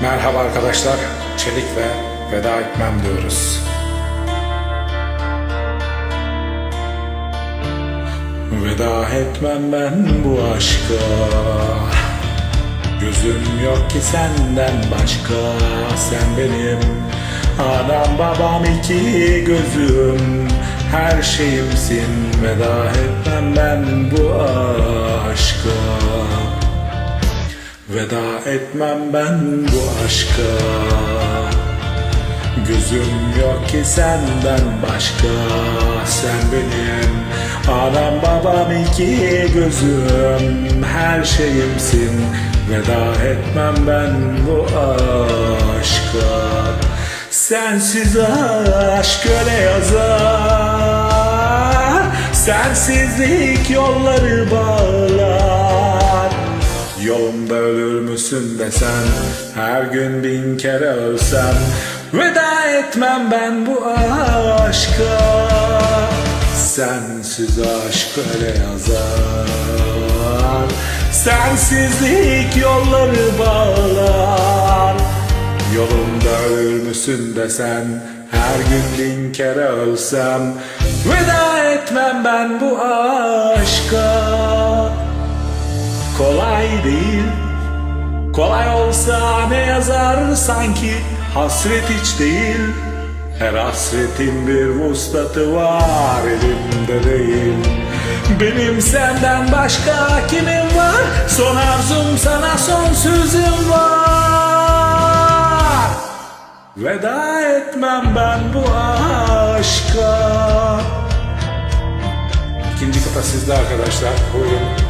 Merhaba arkadaşlar, Çelik ve Veda Etmem diyoruz. Veda etmem ben bu aşka. Gözüm yok ki senden başka. Sen benim anam babam iki gözüm. Her şeyimsin. Veda etmem ben bu aşka Veda etmem ben bu aşka. Gözüm yok ki senden başka. Sen benim anam babam iki gözüm. Her şeyimsin. Veda etmem ben bu aşka. Sensiz aşk öyle yazar. Sensizlik yolları bağlar Yolumda ölür müsün desen Her gün bin kere ölsem Veda etmem ben bu aşka. Sensiz aşk öyle yazar Sensizlik yolları bağlar. Yolumda ölür müsün desen Her gün bin kere ölsem Veda etmem ben bu aşka değil Kolay olsa ne yazar sanki Hasret hiç değil. Her hasretin bir vuslatı var elimde değil. Benim senden başka kimim var? Son arzum sana son sözüm var. Veda etmem ben bu aşka. İkinci kıta sizde arkadaşlar. Buyurun.